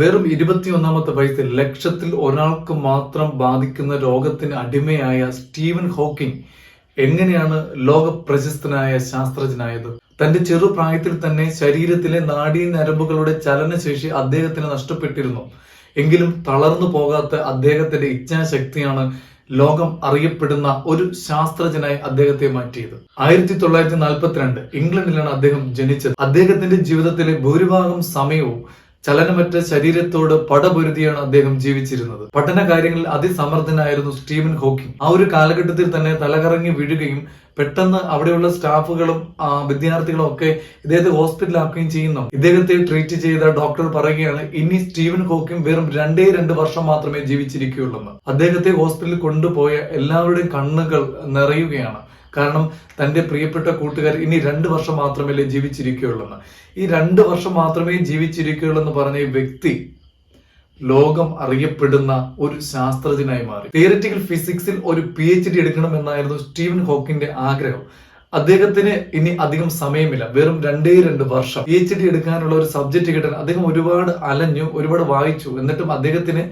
വെറും ഇരുപത്തിയൊന്നാമത്തെ വയസ്സിൽ ലക്ഷത്തിൽ ഒരാൾക്ക് മാത്രം ബാധിക്കുന്ന രോഗത്തിന് അടിമയായ സ്റ്റീവൻ ഹോക്കിംഗ് എങ്ങനെയാണ് ലോക പ്രശസ്തനായ ശാസ്ത്രജ്ഞനായത്? തന്റെ ചെറുപ്രായത്തിൽ തന്നെ ശരീരത്തിലെ നാഡീ നരമ്പുകളുടെ ചലനശേഷി അദ്ദേഹത്തിന് നഷ്ടപ്പെട്ടിരുന്നു. എങ്കിലും തളർന്നു പോകാത്ത അദ്ദേഹത്തിന്റെ ഇച്ഛാശക്തിയാണ് ലോകം അറിയപ്പെടുന്ന ഒരു ശാസ്ത്രജ്ഞനായി അദ്ദേഹത്തെ മാറ്റിയത്. ആയിരത്തി തൊള്ളായിരത്തി നാൽപ്പത്തിരണ്ട് ഇംഗ്ലണ്ടിലാണ് അദ്ദേഹം ജനിച്ചത്. അദ്ദേഹത്തിന്റെ ജീവിതത്തിലെ ഭൂരിഭാഗം സമയവും ചലനമറ്റ ശരീരത്തോട് പടപൊരുതിയാണ് അദ്ദേഹം ജീവിച്ചിരുന്നത്. പഠന കാര്യങ്ങളിൽ അതിസമർത്ഥനായിരുന്നു സ്റ്റീവൻ ഹോക്കിംഗ്. ആ ഒരു കാലഘട്ടത്തിൽ തന്നെ തലകറങ്ങി വീഴുകയും പെട്ടെന്ന് അവിടെയുള്ള സ്റ്റാഫുകളും വിദ്യാർത്ഥികളും ഒക്കെ ഇദ്ദേഹത്തെ ഹോസ്പിറ്റലാക്കുകയും ചെയ്യുന്നു. ഇദ്ദേഹത്തെ ട്രീറ്റ് ചെയ്ത ഡോക്ടർ പറയുകയാണ് ഇനി സ്റ്റീവൻ ഹോക്കിംഗ് വെറും രണ്ടേ രണ്ട് വർഷം മാത്രമേ ജീവിച്ചിരിക്കുകയുള്ളൂ അദ്ദേഹത്തെ ഹോസ്പിറ്റലിൽ കൊണ്ടുപോയ എല്ലാവരുടെയും കണ്ണുകൾ നിറയുകയാണ്. കാരണം തന്റെ പ്രിയപ്പെട്ട കൂട്ടുകാർ ഇനി രണ്ട് വർഷം മാത്രമല്ലേ ജീവിച്ചിരിക്കുകയുള്ളൂ എന്ന്. ഈ രണ്ട് വർഷം മാത്രമേ ജീവിച്ചിരിക്കുകയുള്ളൂ എന്ന് പറഞ്ഞ വ്യക്തി ലോകം അറിയപ്പെടുന്ന ഒരു ശാസ്ത്രജ്ഞനായി മാറി. തിയററ്റിക്കൽ ഫിസിക്സിൽ ഒരു പി എച്ച് ഡി എടുക്കണം എന്നായിരുന്നു സ്റ്റീവൻ ഹോക്കിന്റെ ആഗ്രഹം. അദ്ദേഹത്തിന് ഇനി അധികം സമയമില്ല. വെറും രണ്ടേ രണ്ട് വർഷം. പി എച്ച് ഡി എടുക്കാനുള്ള ഒരു സബ്ജക്ട് കിട്ടാൻ അദ്ദേഹം ഒരുപാട് അലഞ്ഞു ഒരുപാട് വായിച്ചു. എന്നിട്ടും അദ്ദേഹത്തിന്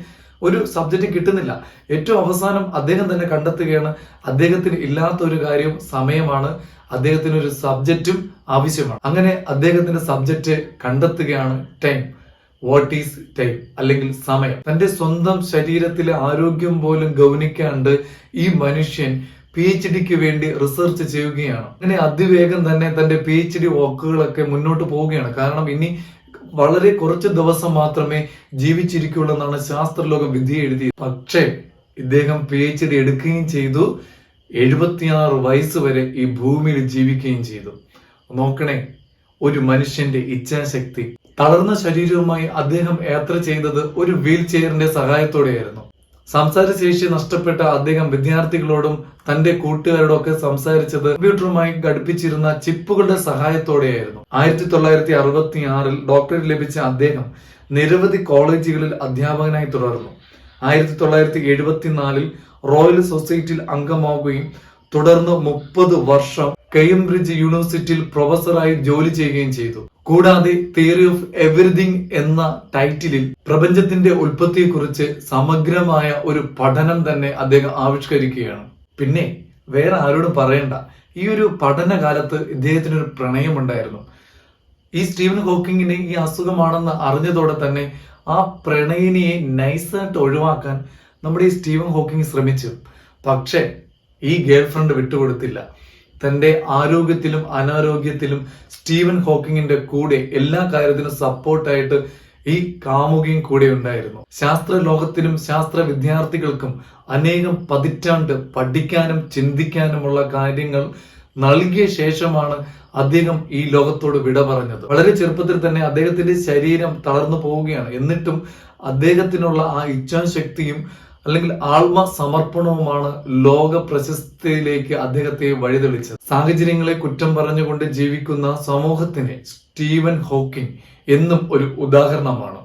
ഒരു സബ്ജക്റ്റ് കിട്ടുന്നില്ല. ഏറ്റവും അവസാനം അദ്ദേഹം തന്നെ കണ്ടെത്തുകയാണ് അദ്ദേഹത്തിന് ഇല്ലാത്ത ഒരു കാര്യം സമയമാണ് അദ്ദേഹത്തിന് ഒരു സബ്ജക്റ്റും ആവശ്യമാണ്. അങ്ങനെ അദ്ദേഹത്തിന്റെ സബ്ജക്റ്റ് കണ്ടെത്തുകയാണ് ടൈം വാട്ട് ഈസ് ടൈം അല്ലെങ്കിൽ സമയം. തന്റെ സ്വന്തം ശരീരത്തിലെ ആരോഗ്യം പോലും ഗൗനിക്കാണ്ട് ഈ മനുഷ്യൻ പി എച്ച് ഡിക്ക് വേണ്ടി റിസർച്ച് ചെയ്യുകയാണ്. അങ്ങനെ അതിവേഗം തന്നെ തന്റെ പി എച്ച് ഡി വർക്കുകളൊക്കെ മുന്നോട്ട് പോവുകയാണ്. കാരണം ഇനി വളരെ കുറച്ച് ദിവസം മാത്രമേ ജീവിച്ചിരിക്കുള്ളൂ എന്നാണ് ശാസ്ത്രലോകം വിധി എഴുതി. പക്ഷേ ഇദ്ദേഹം പി എച്ച് ഡി എടുക്കുകയും ചെയ്തു. എഴുപത്തിയാറ് വയസ്സ് വരെ ഈ ഭൂമിയിൽ ജീവിക്കുകയും ചെയ്തു. നോക്കണേ ഒരു മനുഷ്യന്റെ ഇച്ഛാശക്തി. തളർന്ന ശരീരവുമായി അദ്ദേഹം യാത്ര ചെയ്തത് ഒരു വീൽ ചെയറിന്റെ സഹായത്തോടെയായിരുന്നു. സംസാരശേഷി നഷ്ടപ്പെട്ട അദ്ദേഹം വിദ്യാർത്ഥികളോടും തന്റെ കൂട്ടുകാരോടും ഒക്കെ സംസാരിച്ചത് കമ്പ്യൂട്ടറുമായി ഘടിപ്പിച്ചിരുന്ന ചിപ്പുകളുടെ സഹായത്തോടെയായിരുന്നു. ആയിരത്തി തൊള്ളായിരത്തി അറുപത്തി ആറിൽ ഡോക്ടറേറ്റ് ലഭിച്ച അദ്ദേഹം നിരവധി കോളേജുകളിൽ അധ്യാപകനായി തുടർന്നു. ആയിരത്തി തൊള്ളായിരത്തി എഴുപത്തിനാലിൽ റോയൽ സൊസൈറ്റിയിൽ അംഗമാവുകയും തുടർന്ന് മുപ്പത് വർഷം കെയിംബ്രിഡ്ജ് യൂണിവേഴ്സിറ്റിയിൽ പ്രൊഫസറായി ജോലി ചെയ്യുകയും ചെയ്തു. കൂടാതെ തിയറി ഓഫ് എവറിഥിങ് എന്ന ടൈറ്റിലിൽ പ്രപഞ്ചത്തിന്റെ ഉൽപ്പത്തിയെക്കുറിച്ച് സമഗ്രമായ ഒരു പഠനം തന്നെ അദ്ദേഹം ആവിഷ്കരിക്കുകയാണ്. പിന്നെ വേറെ ആരോടും പറയണ്ട. ഈ ഒരു പഠനകാലത്ത് ഇദ്ദേഹത്തിന് ഒരു പ്രണയമുണ്ടായിരുന്നു. ഈ സ്റ്റീവൻ ഹോക്കിങ്ങിന് ഈ അസുഖമാണെന്ന് അറിഞ്ഞതോടെ തന്നെ ആ പ്രണയിനിയെ നൈസായിട്ട് ഒഴിവാക്കാൻ നമ്മുടെ ഈ സ്റ്റീവൻ ഹോക്കിംഗ് ശ്രമിച്ചു. പക്ഷേ ഈ ഗേൾ ഫ്രണ്ട് വിട്ടുകൊടുത്തില്ല. തന്റെ ആരോഗ്യത്തിലും അനാരോഗ്യത്തിലും സ്റ്റീവൻ ഹോക്കിങ്ങിന്റെ കൂടെ എല്ലാ കാര്യത്തിനും സപ്പോർട്ടായിട്ട് ഈ കാമുകയും കൂടെ ഉണ്ടായിരുന്നു. ശാസ്ത്ര ലോകത്തിനും ശാസ്ത്ര വിദ്യാർത്ഥികൾക്കും അനേകം പതിറ്റാണ്ട് പഠിക്കാനും ചിന്തിക്കാനുമുള്ള കാര്യങ്ങൾ നൽകിയ ശേഷമാണ് അദ്ദേഹം ഈ ലോകത്തോട് വിട പറഞ്ഞത്. വളരെ ചെറുപ്പത്തിൽ തന്നെ അദ്ദേഹത്തിന്റെ ശരീരം തളർന്നു പോവുകയാണ്. എന്നിട്ടും അദ്ദേഹത്തിനുള്ള ആ ഇച്ഛാശക്തിയും അല്ലെങ്കിൽ ആത്മ സമർപ്പണവുമാണ് ലോക പ്രശസ്തിയിലേക്ക് അദ്ദേഹത്തെ വഴിതെളിച്ചത്. സാഹചര്യങ്ങളെ കുറ്റം പറഞ്ഞുകൊണ്ട് ജീവിക്കുന്ന സമൂഹത്തിന് സ്റ്റീവൻ ഹോക്കിംഗ് എന്നും ഒരു ഉദാഹരണമാണ്.